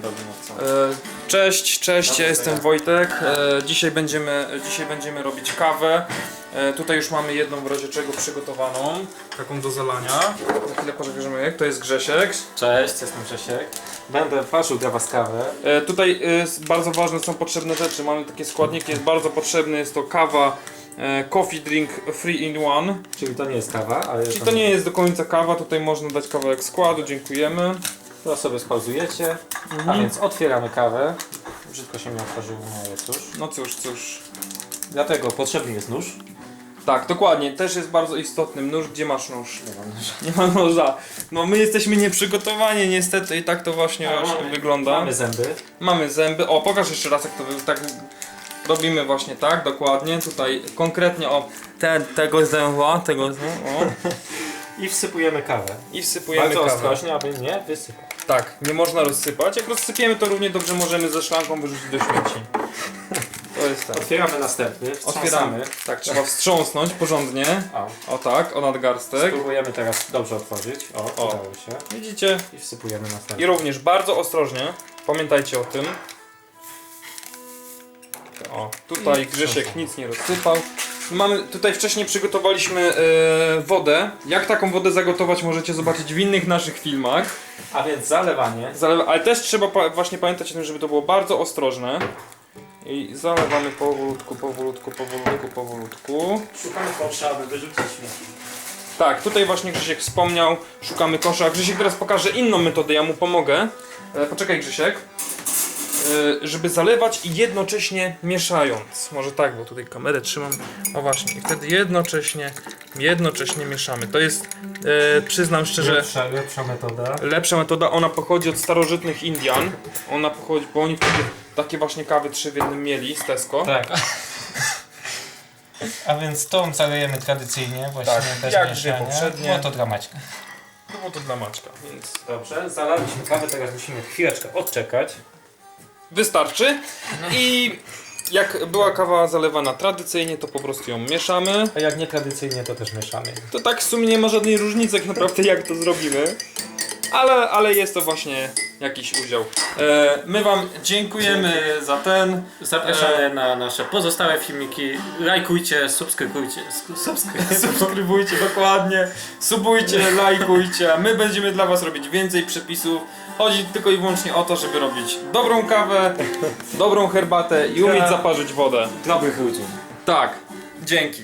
dobrym owcą. E, Cześć, cześć, ja jestem Wojtek. E, Dzisiaj będziemy, dzisiaj będziemy robić kawę. E, Tutaj już mamy jedną w razie czego przygotowaną, taką do zalania. Za chwilę pokażemy, to jest Grzesiek. Cześć, jestem Grzesiek. Będę parzył dla was kawę. E, Tutaj e, s- bardzo ważne są potrzebne rzeczy, mamy takie składniki, jest bardzo potrzebny, jest to kawa, e, coffee drink 3 in 1. Czyli to nie jest kawa, ale Czyli to nie jest do końca kawa, tutaj można dać kawałek składu, dziękujemy. To sobie spauzujecie. A Mhm. więc otwieramy kawę. Brzydko się mi otworzyło, no ale cóż. No cóż, cóż. Dlatego potrzebny jest nóż. Tak, dokładnie, też jest bardzo istotnym nóż, gdzie masz nóż? Nie mam nóża. Nie ma noża. No my jesteśmy nieprzygotowani niestety i tak to właśnie, właśnie mamy- wygląda. Mamy zęby. Mamy zęby. O, pokaż jeszcze raz jak to wy- tak robimy właśnie tak, dokładnie. Tutaj konkretnie o te, tego zęba, tego zęba, o. I wsypujemy kawę. I wsypujemy Bardzo kawę. ostrożnie, aby nie wysypać. Tak, nie można rozsypać. Jak rozsypiemy to równie dobrze możemy ze szklanką wyrzucić do śmieci. To jest tak. Otwieramy następny. Otwieramy. Tak, trzeba wstrząsnąć porządnie. O, O tak, o nadgarstek. spróbujemy teraz dobrze otworzyć. O, O. udało się. Widzicie? I wsypujemy następny. I również bardzo ostrożnie, pamiętajcie o tym. O, tutaj Grzesiek nic nie rozsypał. Mamy, tutaj wcześniej przygotowaliśmy e, wodę. Jak taką wodę zagotować możecie zobaczyć w innych naszych filmach. A więc zalewanie. Zalewa, ale też trzeba pa, właśnie pamiętać o tym, żeby to było bardzo ostrożne. I zalewamy powolutku, powolutku, powolutku, powolutku. Szukamy kosza, aby wyrzucić śmieci. Tak, tutaj właśnie Grzesiek wspomniał, szukamy kosza. Grzesiek teraz pokaże inną metodę, ja mu pomogę. E, poczekaj Grzesiek. E, żeby zalewać i jednocześnie mieszając. Może tak, bo tutaj kamerę trzymam. O właśnie, i wtedy jednocześnie, jednocześnie mieszamy. To jest, e, przyznam szczerze, Lepsza, lepsza metoda. lepsza metoda. Ona pochodzi od starożytnych Indian. Ona pochodzi, bo oni wtedy takie właśnie kawy trzy w jednym mieli z Tesco. Tak. A więc tą zalejemy tradycyjnie, właśnie Tak, bez jak mieszania. dwie poprzednie. No to dla Maćka. No bo to dla Maćka, więc Dobrze, zalaliśmy kawę, teraz musimy chwileczkę odczekać. Wystarczy. I jak była kawa zalewana tradycyjnie, to po prostu ją mieszamy. A jak nie tradycyjnie, to też mieszamy. To tak w sumie nie ma żadnej różnicy tak naprawdę jak to zrobimy. Ale, ale jest to właśnie jakiś udział. E, my wam dziękujemy za ten. Zapraszamy na nasze pozostałe filmiki. Lajkujcie, subskrybujcie. sk- Subskryb... Subskrybujcie dokładnie, subujcie, lajkujcie. My będziemy dla was robić więcej przepisów. Chodzi tylko i wyłącznie o to, żeby robić dobrą kawę, dobrą herbatę i umieć zaparzyć wodę. Dobrych ludzi. Tak, dzięki.